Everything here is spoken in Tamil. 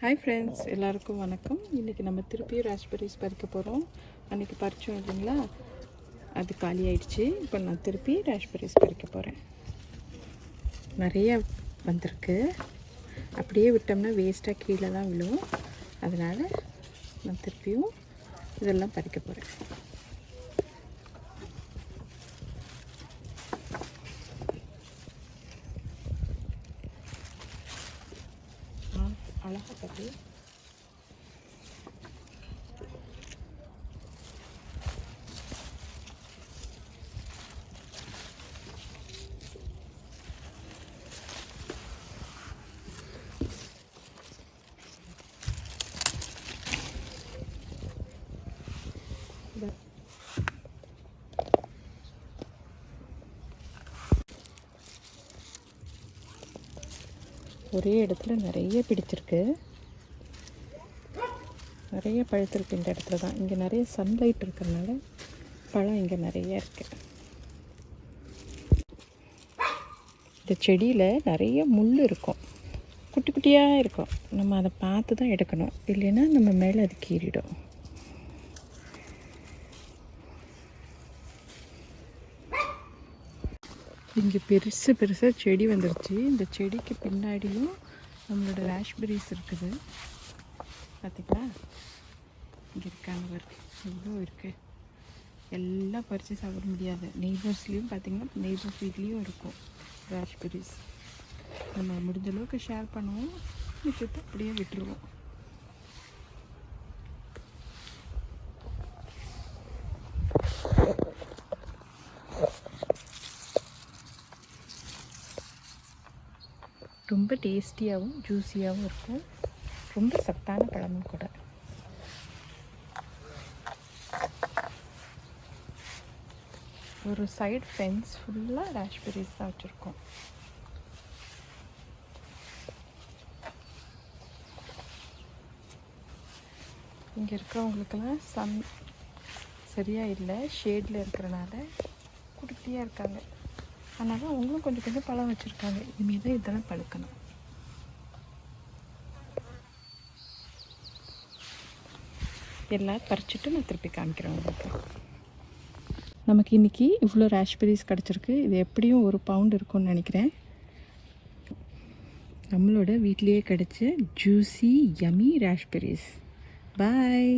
ஹாய் ஃப்ரெண்ட்ஸ் எல்லாருக்கும் வணக்கம். இன்றைக்கி நம்ம திருப்பியும் ராஸ்பெரிஸ் பறிக்க போகிறோம் அன்றைக்கி பறித்தோம் இல்லைங்களா? அது காலி ஆயிடுச்சு. இப்போ நான் திருப்பி ராஸ்பெரிஸ் பறிக்க போகிறேன் நிறைய வந்திருக்கு. அப்படியே விட்டோம்னா வேஸ்ட்டாக கீழே தான் விழும். அதனால் நான் திருப்பியும் இதெல்லாம் பறிக்க போகிறேன் Aléjate aquí. ஒரே இடத்துல நிறைய பிடிச்சிருக்கு. நிறைய பழுத்திருக்கு இந்த இடத்துல தான். இங்கே நிறைய சன்லைட் இருக்கிறதுனால பழம் இங்கே நிறைய இருக்குது இந்த செடியில் நிறைய முள் இருக்கும். குட்டி குட்டியாக இருக்கும். நம்ம அதை பார்த்து தான் எடுக்கணும். இல்லைன்னா நம்ம மேலே அது கீறிடும். இங்கே பெருசு பெருசாக செடி வந்துருச்சு. இந்த செடிக்கு பின்னாடியும் நம்மளோட ராஷ்பெரிஸ் இருக்குது. பார்த்திங்களா இங்கே இருக்காங்க பாரு எவ்வளோ இருக்குது எல்லாம் பறித்து சாப்பிட முடியாது. நெய்பர்ஸ்லேயும் பார்த்திங்கன்னா நெய்பர்ஸ் வீட்லேயும் இருக்கும் ராஷ்பெரிஸ் நம்ம முடிஞ்ச அளவுக்கு ஷேர் பண்ணுவோம். மிச்சத்தை அப்படியே விட்டுருவோம். ரொம்ப டேஸ்டியாகவும் ஜூஸியாகவும் இருக்கும். ரொம்ப சத்தான பழமும் கூட. ஒரு சைடு ஃபென்ஸ் ஃபுல்லாக ராஷ்பெரிஸ் தான் வச்சுருக்கோம். இங்கே இருக்கிறவங்களுக்கெல்லாம் சன் சரியாக இல்லை. ஷேடில் இருக்கிறனால குட்டியாக இருக்காங்க. அதனால் அவங்களும் கொஞ்சம் கொஞ்சம் பழம் வச்சுருக்காங்க. இனிமேல் தான் இதெல்லாம் பழுக்கணும். எல்லாம் பறிச்சுட்டு நான் திருப்பி காமிக்கிறேன் உங்களுக்கு. நமக்கு இன்றைக்கி இவ்வளோ ராஷ்பெரிஸ் கிடச்சிருக்கு. இது எப்படியும் ஒரு பவுண்ட் இருக்கும்னு நினைக்கிறேன். நம்மளோட வீட்லேயே கிடச்ச ஜூஸி யமி ராஷ்பெரிஸ் பாய்